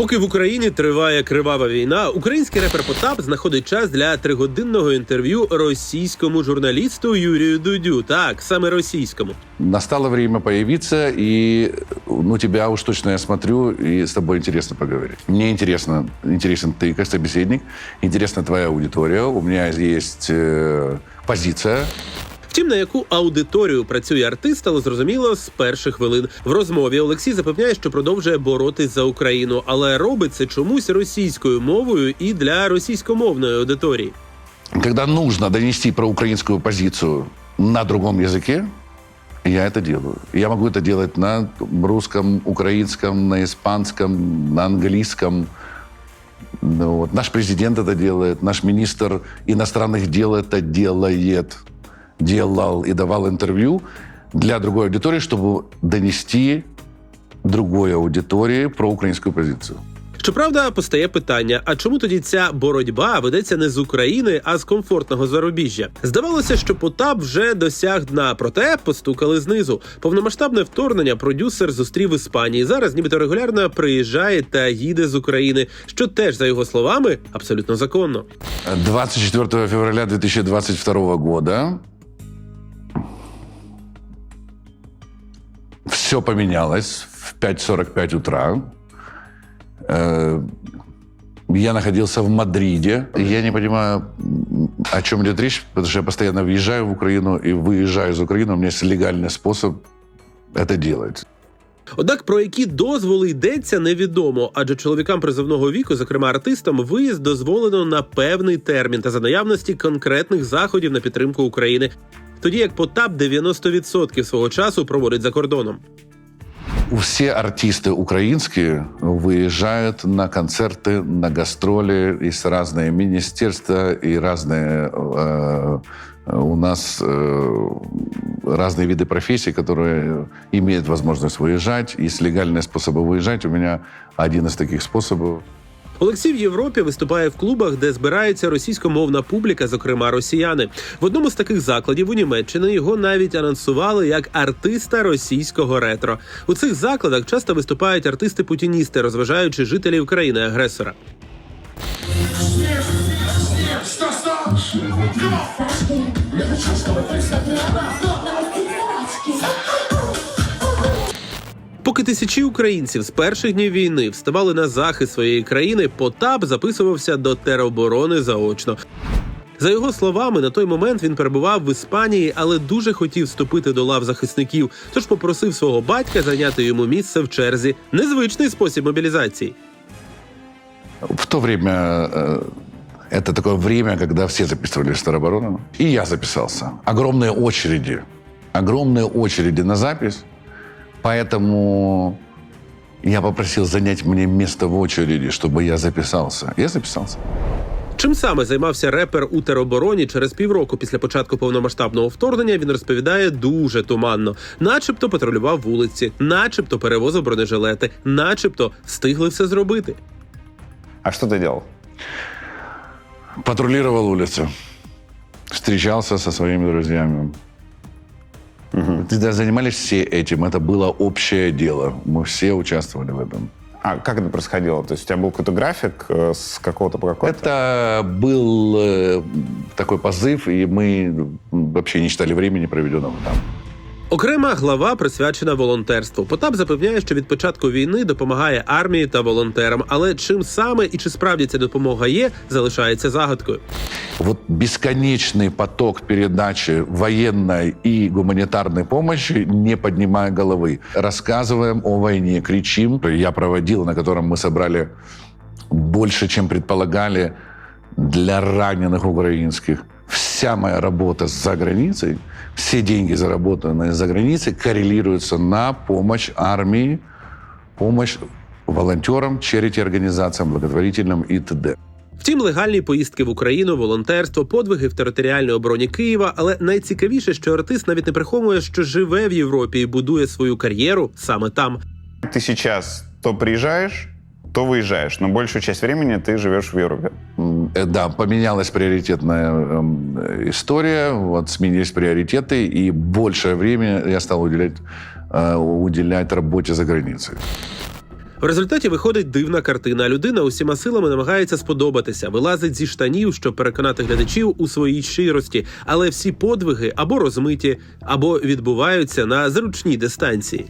Поки в Україні триває кривава війна, український репер Потап знаходить час для тригодинного інтерв'ю російському журналісту Юрію Дудю. Так, саме російському. Настало время появиться, и ну тебя уж точно я смотрю, и с тобой интересно поговорить. Мне интересно, интересен ты как собеседник, интересна твоя аудитория, у меня есть э, позиция. Втім, на яку аудиторію працює артист, стало зрозуміло з перших хвилин. В розмові Олексій запевняє, що продовжує боротись за Україну, але робить це чомусь російською мовою і для російськомовної аудиторії. Когда нужно донести про украинскую позицию на другом языке, я это делаю. Я могу это делать на русском, украинском, на испанском, на английском. Ну, вот. Наш президент это делает, наш министр иностранных дел это делает, делал и давал интервью для другой аудитории, чтобы донести другой аудитории про украинскую позицию. Щоправда, постає питання: а чому тоді ця боротьба ведеться не з України, а з комфортного зарубіжжя? Здавалося, що Потап вже досяг дна, проте постукали знизу. Повномасштабне вторгнення продюсер зустрів в Іспанії. Зараз, нібито регулярно приїжджає та їде з України, що теж за його словами абсолютно законно. 24 февраля 2022 года все поменялось в 5.45 утра. Э, Я находился в Мадриде. И Я не понимаю, м, о чем идет речь, потому что я постоянно въезжаю в Украину и выезжаю из Украины. У меня есть легальный способ это делать. Однак про які дозволи йдеться, невідомо, адже чоловікам призовного віку, зокрема артистам, виїзд дозволено на певний термін та за наявності конкретних заходів на підтримку України. Тоді як Потап 90% свого часу проводить за кордоном. Все артисты украинские выезжают на концерты, на гастроли. Есть разные министерства и разные э, у нас э, разные виды профессий, которые имеют возможность выезжать. Есть легальные способы выезжать. У меня один из таких способов. Олексій в Європі виступає в клубах, де збирається російськомовна публіка, зокрема росіяни. В одному з таких закладів у Німеччині його навіть анонсували як артиста російського ретро. У цих закладах часто виступають артисти-путіністи, розважаючи жителів країни-агресора. Поки тисячі українців з перших днів війни вставали на захист своєї країни, Потап записувався до тероборони заочно. За його словами, на той момент він перебував в Іспанії, але дуже хотів вступити до лав захисників, тож попросив свого батька зайняти йому місце в черзі. Незвичний спосіб мобілізації. В то время э, это такое время, когда все записывались в тероборону. И я записался. Огромные очереди. Огромные очереди на запись. Поэтому я попросил занять мне место в очереди, чтобы я записался. Я записался. Чим саме займався репер у теробороні через півроку після початку повномасштабного вторгнення, він розповідає дуже туманно, начебто патрулював вулиці, начебто перевозив бронежилети, начебто встигли все зробити. А что ты делал? Патрулировал улицу. Встречался со своими друзьями. Тогда занимались все этим. Это было общее дело. Мы все участвовали в этом. А как это происходило? То есть у тебя был какой-то график э, с какого-то по какой-то? Это был э, такой позыв, и мы вообще не считали времени, проведенного там. Окрема глава присвячена волонтерству. Потап запевняє, що від початку війни допомагає армії та волонтерам. Але чим саме і чи справді ця допомога є, залишається загадкою. Вот бесконечный поток передачи военной и гуманитарной помощи, не поднимая головы. Рассказываем о войне, кричим. Я проводил, на котором мы собрали больше, чем предполагали, для раненых украинских. Вся моя работа за границей, все деньги, заработанные за границей, коррелируются на помощь армии, помощь волонтерам, черити-организациям, благотворительным и т.д. Втім, легальні поїздки в Україну, волонтерство, подвиги в територіальній обороні Києва. Але найцікавіше, що артист навіть не приховує, що живе в Європі і будує свою кар'єру саме там. Ты сейчас то приезжаешь, то выезжаешь, но большую часть времени ты живешь в Европе. М, э, Да, поменялась приоритетная эм, история, вот сменились приоритеты, и большее время я стал уделять, э, уделять работе за границей. В результаті виходить дивна картина. Людина усіма силами намагається сподобатися, вилазить зі штанів, щоб переконати глядачів у своїй щирості, але всі подвиги або розмиті, або відбуваються на зручній дистанції.